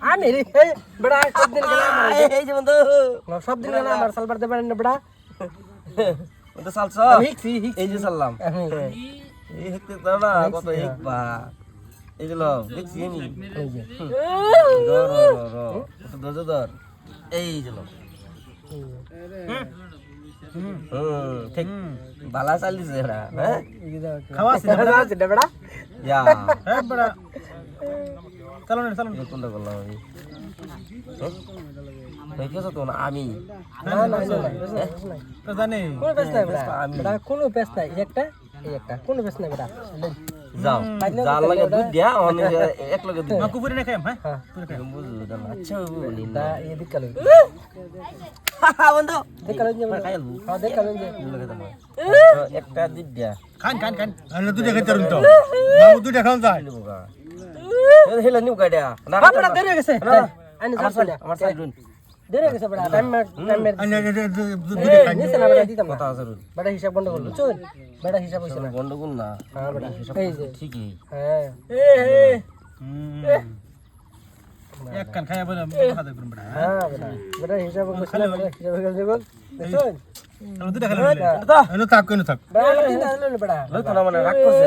আমি রে এই সব দিন গেলে আমার এই- যে বন্ধু। সব দিন গেলে আমার সালবার দেবেন না বেড়া। বন্ধু হিকছি হিকছি। এই যে চাললাম এই হেকতে তো না কত হেকবা। এই দেখছি নি। এই যে। র র র র কত ধর ধর। এই যে লো। ঠিক। বালা চালিছে হ্যাঁ? খাওয়া আছে ইয়া হ্যাঁ বেড়া। চলো না চলো এই কোনটা করলাম আমি? হয়ে? না আমি। না না না কোন পেছ নাই একটা কোন পেছ নাই বেড়া যাও। যার লাগে দুধ দিয়া অনেক এক লগে দুধ কুপুরি না খাইম হ্যাঁ? দাম আচ্ছা বলি দা এই দিক বন্ধু। খাইলু হ্যাঁ যে একটা দুধ দিয়া। খান খান খান। দুটা খাইতে পারুন তো। যায়। হেলা নিউ গাড়িয়া না হ্যাঁ দেরি হয়ে গেছে। আনি আমার না আমার সাইড রুন দেরি হয়ে গেছে বেড়া টাইম টাইম আরে আরে, আরে, দুটা এই খান নিছে না বেড়া দিতাম কথা আছে রুন বেড়া হিসাব বন্ধ করল চল। বেড়া হিসাব হইছে না। গন্ডগোল না। হ্যাঁ বেড়া এই যে। ঠিকই। হ্যাঁ এক কান খাইয়া বলে কথা করুন বড় হ্যাঁ বেড়া বেড়া হিসাব হইছে হিসাব হয়ে বল চল। আরে দুটা খাইলে তো আরে থাক মানে রাগ করছে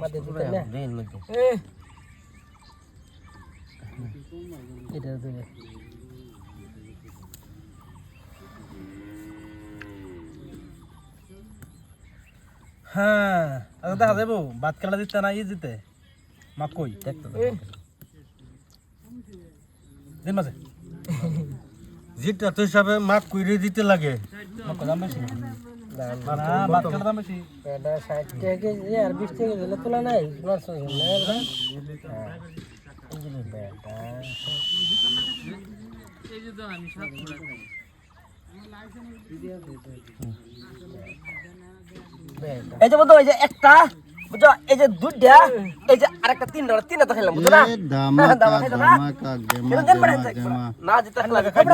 না? মধ্যে এটা হ্যাঁ আচ্ছা দেখা যাব। ভাত খেলা দিতে না ই দিতে মা কই দেখতে দিন মাঝে। যেটা তো হিসাবে মাক কইরে দিতে লাগে। বেশি এটা ষাট টাকা কেজি আর বিশ টাকা দিলে তোলা নাই নশো হ্যাঁ বেটা এই যে বন্ধু এই যে একটা বুঝছ? এই যে দুধটা এই যে আরেকটা তিনটা তিনটা তো খেলাম বুঝছ না? দামা না যেতে লাগে খাই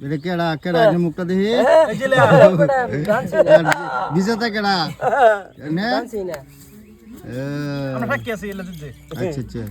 এটা কেডা কেডা নি মুখটা দেখি বিজেতা কেডা নে আচ্ছা আচ্ছা